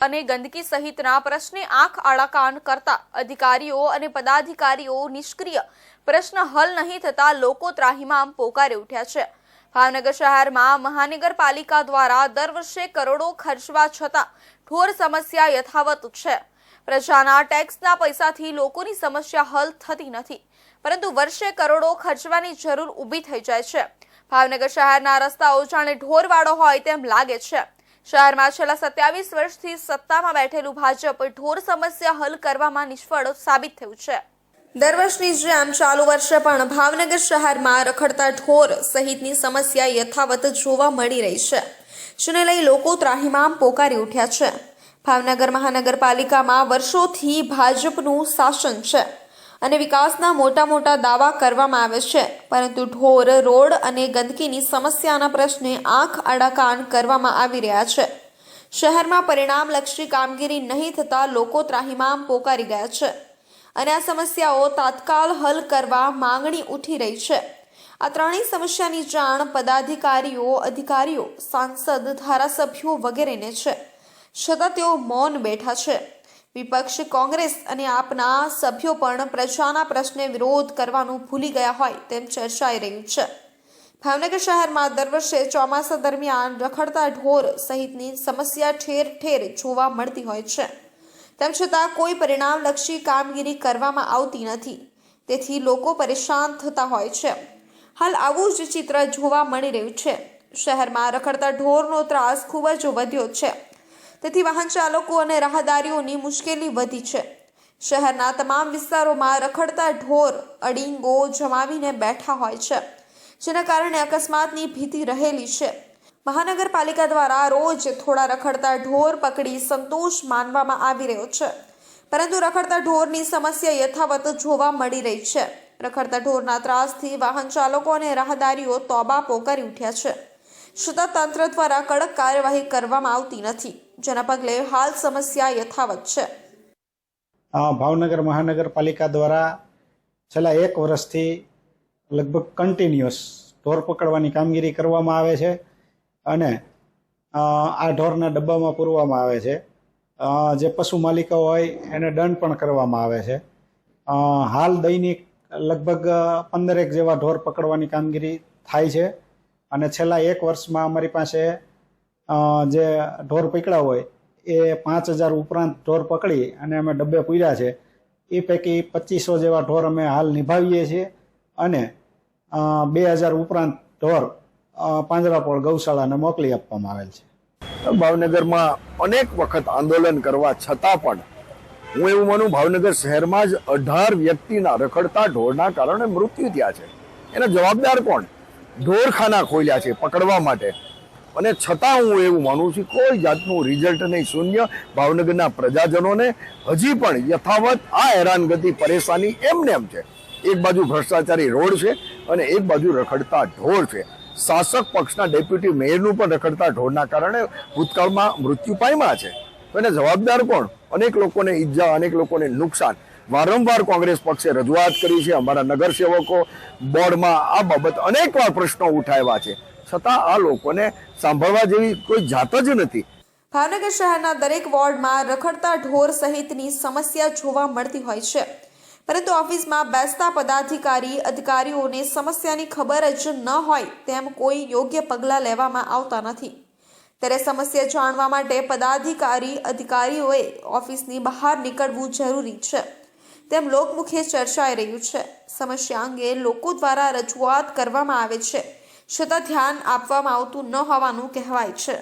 અને ગંદકી સહિતના પ્રશ્ને આંખ આડા કાન કરતા અધિકારીઓ અને પદાધિકારીઓ નિષ્ક્રિય. પ્રશ્ન હલ નહીં થતા લોકો ત્રાહિમામ પોકારે ઉઠ્યા છે. ભાવનગર શહેરમાં મહાનગરપાલિકા દ્વારા દર વર્ષે કરોડો ખર્ચવા છતાં ઢોર સમસ્યા યથાવત છે. પ્રજાના ટેક્સના પૈસાથી લોકોની સમસ્યા હલ થતી નથી. પરંતુ વર્ષે કરોડો ખર્ચવાની જરૂર ઊભી થઈ જાય છે. ભાવનગર શહેરના રસ્તાઓ જાણે ઢોરવાળો હોય તેમ લાગે છે. શહેરમાં છેલ્લા સત્યાવીસ વર્ષથી સત્તામાં બેઠેલું ભાજપ ઢોર સમસ્યા હલ કરવામાં નિષ્ફળ સાબિત થયું છે. દર વર્ષની જેમ ચાલુ વર્ષે પણ ભાવનગર શહેરમાં રખડતા ઢોર સહિતની સમસ્યા યથાવત જોવા મળી રહી છે, જેને લઈ લોકો ત્રાહિમામ પોકારી ઉઠ્યા છે. ભાવનગર મહાનગરપાલિકામાં વર્ષોથી ભાજપનું શાસન છે. અને વિકાસના મોટા મોટા દાવા કરવામાં આવે છે. પરંતુ ઢોર, રોડ અને ગંદકીની સમસ્યાના પ્રશ્ને આંખ આડાકાન કરવામાં આવી રહ્યા છે. શહેરમાં પરિણામલક્ષી કામગીરી નહીં થતાં લોકો ત્રાહિમામ પોકારી ગયા છે. અને આ સમસ્યાઓ તાત્કાલ હલ કરવા માંગણી ઉઠી રહી છે. આ ત્રણેય સમસ્યાની જાણ પદાધિકારીઓ, અધિકારીઓ, સાંસદ, ધારાસભ્યો વગેરેને છે. છતાં તેઓ મૌન બેઠા છે. વિપક્ષ કોંગ્રેસ અને આપના સભ્યો પણ પ્રજાના પ્રશ્ને વિરોધ કરવાનું ભૂલી ગયા હોય તેમ ચર્ચાઈ રહ્યું છે. ભાવનગર શહેરમાં દર વર્ષે ચોમાસા દરમિયાન રખડતા ઢોર સહિતની સમસ્યા ઠેર ઠેર જોવા મળતી હોય છે. તેમ છતાં કોઈ પરિણામલક્ષી કામગીરી કરવામાં આવતી નથી. તેથી લોકો પરેશાન થતા હોય છે. હાલ આવું જ ચિત્ર જોવા મળી રહ્યું છે. શહેરમાં રખડતા ઢોરનો ત્રાસ ખૂબ જ વધ્યો છે. તેથી વાહન ચાલકો અને રાહદારીઓની મુશ્કેલી વધી છે. શહેરના તમામ વિસ્તારોમાં રખડતા ઢોર, અડીંગો જમાવીને બેઠા હોય છે, જેના કારણે અકસ્માતની ભીતિ રહેલી છે. મહાનગરપાલિકા દ્વારા રોજ થોડા રખડતા ઢોર પકડી સંતોષ માનવામાં આવી રહ્યો છે. પરંતુ રખડતા ઢોરની સમસ્યા યથાવત જોવા મળી રહી છે. રખડતા ઢોરના ત્રાસથી વાહન ચાલકો અને રાહદારીઓ તોબા પોકારી ઉઠ્યા છે. છતાં તંત્ર દ્વારા કડક કાર્યવાહી કરવામાં આવતી નથી. જેના પગલે હાલ સમસ્યા યથાવત છે. ભાવનગર મહાનગરપાલિકા દ્વારા છેલ્લા એક વર્ષથી લગભગ કન્ટિન્યુઅસ ઢોર પકડવાની કામગીરી કરવામાં આવે છે અને આ ઢોરના ડબ્બામાં પૂરવામાં આવે છે. જે પશુ માલિકો હોય એને દંડ પણ કરવામાં આવે છે. હાલ દૈનિક લગભગ પંદરેક જેવા ઢોર પકડવાની કામગીરી થાય છે અને છેલ્લા એક વર્ષમાં અમારી પાસે જે ઢોર પકડ્યા હોય, એ પાંચ હજાર ઉપરાંત ઢોર પકડી અને અમે ડબ્બે પૂર્યા છે. એ પૈકી પચીસો જેવા ઢોર અમે હાલ નિભાવીએ છીએ અને બે હજાર ઉપરાંત ઢોર પાંજરાપોળ ગૌશાળાને મોકલી આપવામાં આવેલ છે. ભાવનગરમાં અનેક વખત આંદોલન કરવા છતાં પણ, હું એવું માનું ભાવનગર શહેરમાં જ અઢાર વ્યક્તિના રખડતા ઢોરના કારણે મૃત્યુ થયા છે. એના જવાબદાર કોણ? ઢોરખાના ખોલ્યા છે પકડવા માટે. અને છતાં હું એવું માનું છું, કોઈ જાતનું રિઝલ્ટ નહીં, શૂન્ય. ભાવનગરના પ્રજાજનોને હજી પણ યથાવત આ હેરાનગતિ, પરેશાની એમને એમ છે. એક બાજુ ભ્રષ્ટાચારી રોડ છે અને એક બાજુ રખડતા ઢોર છે. શાસક પક્ષના ડેપ્યુટી મેયરનું પણ રખડતા ઢોરના કારણે ભૂતકાળમાં મૃત્યુ પામ્યા છે. એને જવાબદાર કોણ? અનેક લોકોને ઈજા, અનેક લોકોને નુકસાન. વારંવાર કોંગ્રેસ પક્ષે રજૂઆત કરી છે. અમારા નગરસેવકો બોર્ડમાં આ બાબત અનેકવાર પ્રશ્નો ઉઠાવ્યા છે. છતાં આ લોકોને સાંભળવા જેવી કોઈ જાત જ નથી. ભાવનગર શહેરના દરેક વોર્ડમાં રખડતા ઢોર સહિતની સમસ્યા જોવા મળતી હોય છે. પરંતુ ઓફિસમાં બેસતા પદાધિકારી, અધિકારીઓને સમસ્યાની ખબર જ ન હોય તેમ કોઈ યોગ્ય પગલાં લેવામાં આવતા નથી. ત્યારે સમસ્યા જાણવા માટે પદાધિકારી, અધિકારીઓએ ઓફિસની બહાર નીકળવું જરૂરી છે. તેમ લોકમુખે ચર્ચાઈ રહ્યું છે. સમસ્યા અંગે લોકો દ્વારા રજૂઆત કરવામાં આવે છે. છતાં ધ્યાન આપવામાં આવતું ન હોવાનું કહેવાય છે.